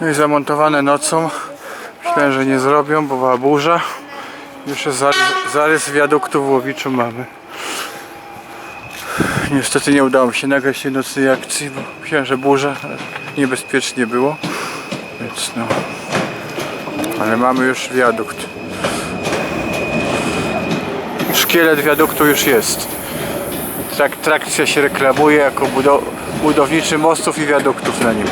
No i zamontowane nocą. Myślałem, że nie zrobią, bo była burza. Jest zarys, zarys wiaduktu w Łowiczu mamy. Niestety nie udało mi się nagrać tej nocnej akcji, bo myślałem, że burza, niebezpiecznie było. Więc no. Ale mamy już wiadukt. Szkielet wiaduktu już jest. Trak, trakcja się reklamuje jako budow, budowniczy mostów i wiaduktów na nim.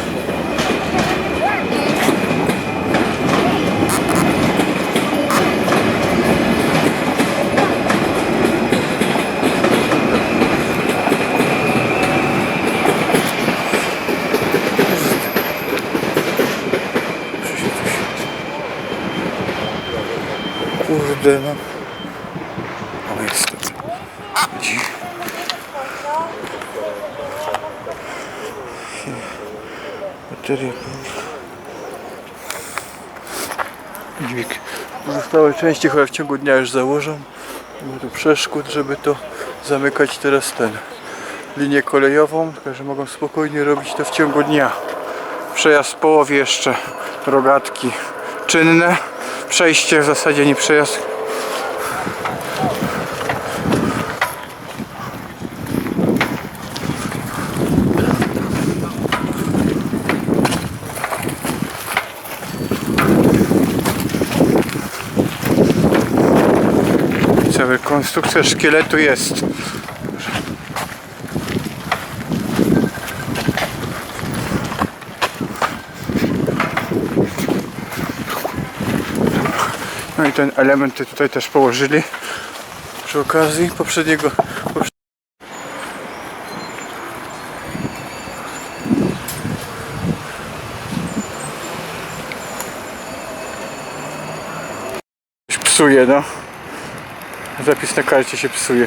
Kurde no. O jest to. Bateria. Dźwig. Pozostałe części chyba w ciągu dnia już założą. Nie ma tu przeszkód, żeby to zamykać teraz ten linię kolejową, tylko że mogą spokojnie robić to w ciągu dnia. Przejazd w połowie jeszcze rogatki czynne. Przejście w zasadzie nie przejazd. Konstrukcja szkieletu jest. No i ten element tutaj też położyli przy okazji poprzedniego. Psuje, no. Zapis na karcie się psuje.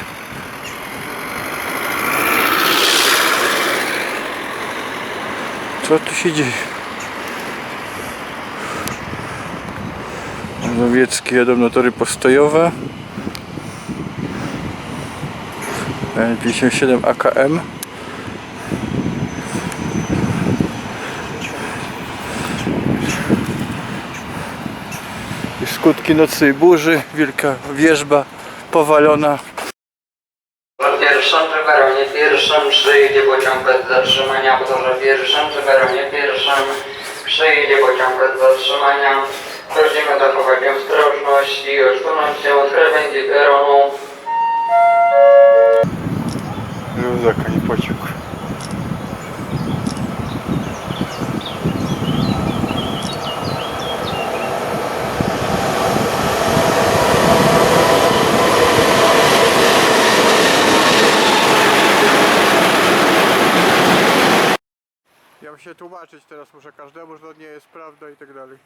Co tu się dzieje? Mazowieckie jadą na tory postojowe. N57 AKM. I skutki nocnej burzy, wielka wierzba powalona. W pierwszym czy peronie pierwszym przyjdzie pociąg bez zatrzymania, w torze pierwszym czy peronie pierwszym przyjdzie pociąg bez zatrzymania. Prosimy zachować ostrożność i odsunąć się od krawędzi peronu. Józaka nie pociąg. Ja muszę tłumaczyć teraz muszę każdemu, że to nie jest prawda i tak dalej.